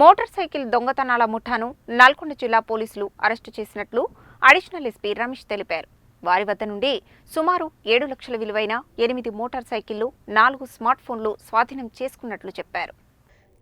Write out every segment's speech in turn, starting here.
Motor cycle దొంగతనాల ముఠాను నల్గొండ జిల్లా పోలీసులు అరెస్టు చేసినట్లు అడిషనల్ ఎస్పీ రమేష్ తెలిపారు. వారి వద్ద నుండి సుమారు ఏడు లక్షల విలువైన ఎనిమిది మోటార్ సైకిళ్ళు నాలుగు స్మార్ట్ ఫోన్లు స్వాధీనం చేసుకున్నట్లు చెప్పారు.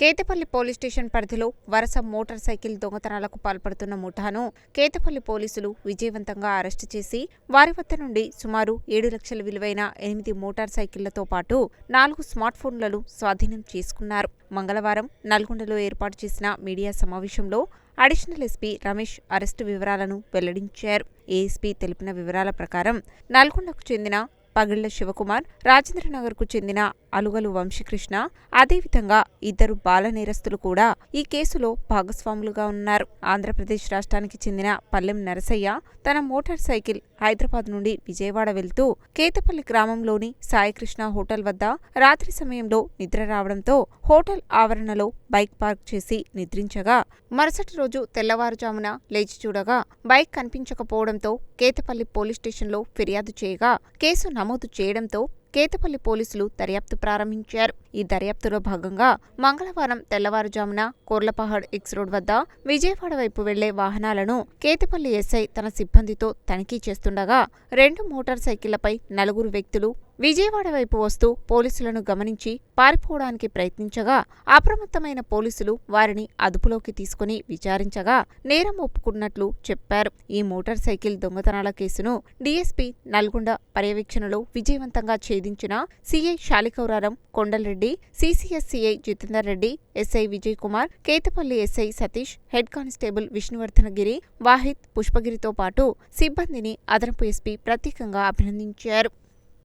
కేతపల్లి పోలీస్ స్టేషన్ పరిధిలో వరుస మోటార్ సైకిల్ దొంగతనాలకు పాల్పడుతున్న ముఠాను కేతపల్లి పోలీసులు విజయవంతంగా అరెస్టు చేసి వారి వద్ద నుండి సుమారు ఏడు లక్షల విలువైన ఎనిమిది మోటార్ సైకిళ్ళతో పాటు నాలుగు స్మార్ట్ ఫోన్లను స్వాధీనం చేసుకున్నారు. మంగళవారం నల్గొండలో ఏర్పాటు చేసిన మీడియా సమావేశంలో అడిషనల్ ఎస్పీ రమేష్ అరెస్టు వివరాలను వెల్లడించారు. ఏఎస్పీ తెలిపిన వివరాల ప్రకారం నల్గొండకు చెందిన పగిళ్ళ శివకుమార్ రాజేంద్రనగర్కు చెందిన అలుగలు వంశీకృష్ణ అదేవిధంగా ఇద్దరు బాల నేరస్తులు కూడా ఈ కేసులో భాగస్వాములుగా ఉన్నారు. ఆంధ్రప్రదేశ్ రాష్ట్రానికి చెందిన పల్లెం నరసయ్య తన మోటార్ సైకిల్ హైదరాబాద్ నుండి విజయవాడ వెళ్తూ కేతపల్లి గ్రామంలోని సాయికృష్ణ హోటల్ వద్ద రాత్రి సమయంలో నిద్ర రావడంతో హోటల్ ఆవరణలో బైక్ పార్క్ చేసి నిద్రించగా మరుసటి రోజు తెల్లవారుజామున లేచి చూడగా బైక్ కనిపించకపోవడంతో కేతపల్లి పోలీస్ స్టేషన్లో ఫిర్యాదు చేయగా కేసు నమోదు చేయడంతో కేతపల్లి పోలీసులు దర్యాప్తు ప్రారంభించారు. ఈ దర్యాప్తులో భాగంగా మంగళవారం తెల్లవారుజామున కోర్లపహాడ్ ఎక్స్ రోడ్ వద్ద విజయవాడ వైపు వెళ్ళే వాహనాలను కేతపల్లి ఎస్ఐ తన సిబ్బందితో తనిఖీ చేస్తుండగా రెండు మోటార్ సైకిళ్ళపై నలుగురు వ్యక్తులు విజయవాడ వైపు వస్తూ పోలీసులను గమనించి పారిపోవడానికి ప్రయత్నించగా అప్రమత్తమైన పోలీసులు వారిని అదుపులోకి తీసుకుని విచారించగా నేరం ఒప్పుకున్నట్లు చెప్పారు. ఈ మోటార్ సైకిల్ దొంగతనాల కేసును డీఎస్పీ నల్గొండ పర్యవేక్షణలో విజయవంతంగా ఛేదించిన CI Shaligouraram Kondalareddy CCS CI Jitender Reddy SI Vijay Kumar Kethepally SI Satish head constable Vishnuvardhanagiri Wahid పుష్పగిరితో పాటు సిబ్బందిని అదనపు ఎస్పీ ప్రత్యేకంగా అభినందించారు.